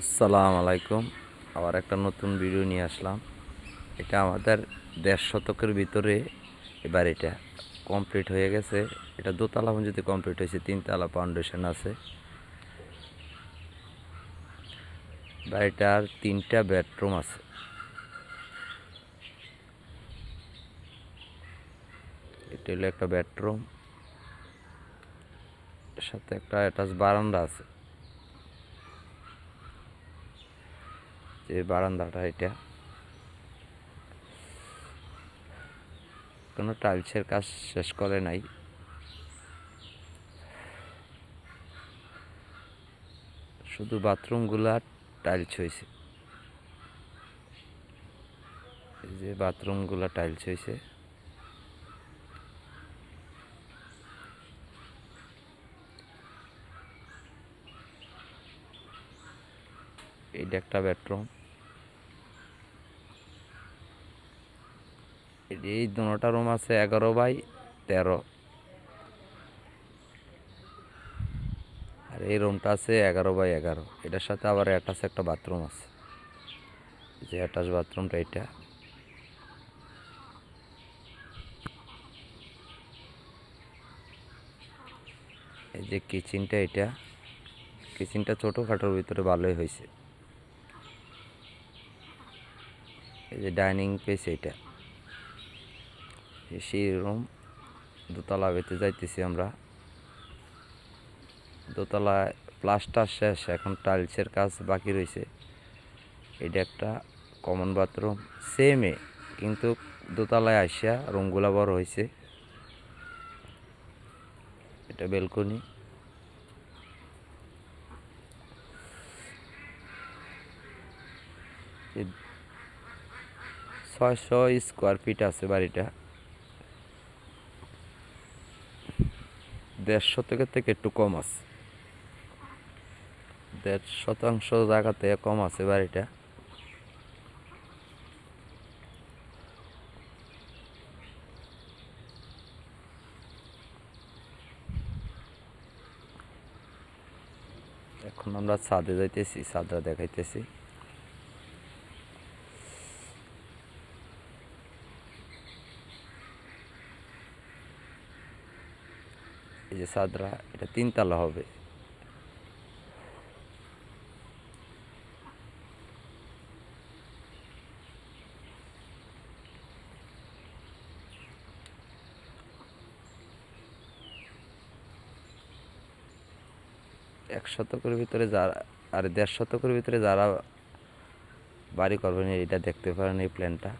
আসসালামু আলাইকুম। আবার একটা নতুন ভিডিও নিয়ে আসলাম। এটা আমাদের দেড় শতকের ভিতরে এবার এটা কমপ্লিট হয়ে গেছে। এটা দোতলা পর্যন্ত কমপ্লিট হয়েছে, তিনতলা ফাউন্ডেশন আছে। বাড়িটার তিনটা বেডরুম আছে। এটা হলো একটা বেডরুম সাথে একটা অ্যাটাচ বারান্দা আছে। যে বারান্দাটা এটা। কোনো টাইলসের কাজ শেষ করে নাই। শুধু বাথরুমগুলা টাইলস হয়েছে এই যে বাথরুমগুলা টাইলস হয়েছে এইটা একটা বেডরুম। এই দুটা রুম আছে এগারো বাই তেরো। আর এই রুমটা আছে এগারো বাই এগারো। এটার সাথে আবার অ্যাটাচ একটা বাথরুম আছে। যে অ্যাটাচ বাথরুমটা এটা। এই যে কিচেনটা এটা। কিচেনটা ছোটোখাটোর ভিতরে ভালোই হয়েছে। এই যে ডাইনিং পেস এটা। সেই রুম দোতলা বেতে যাইতেছি আমরা। দোতলায় প্লাস্টার শেষ, এখন টাইলসের কাজ বাকি রয়েছে এটা একটা কমন বাথরুম সেমে কিন্তু দোতলায় আসিয়া রুমগুলা বড় হয়েছে এটা বেলকনি ছয়শো স্কোয়ার ফিট আছে বাড়িটা। দেড় শতকের থেকে একটু কম আছে। দেড় শতাংশ জায়গা থেকে কম আছে বাড়িটা। এখন আমরা ছাদে যাইতেছি, ছাদটা দেখাইতেছি। এই যে সাদরা, এটা তিনতলা হবে। এক শতকের ভিতরে যারা, আর দেড় শতকের ভিতরে যারা বাড়ি করবেন, এটা দেখতে পারেন এই প্ল্যানটা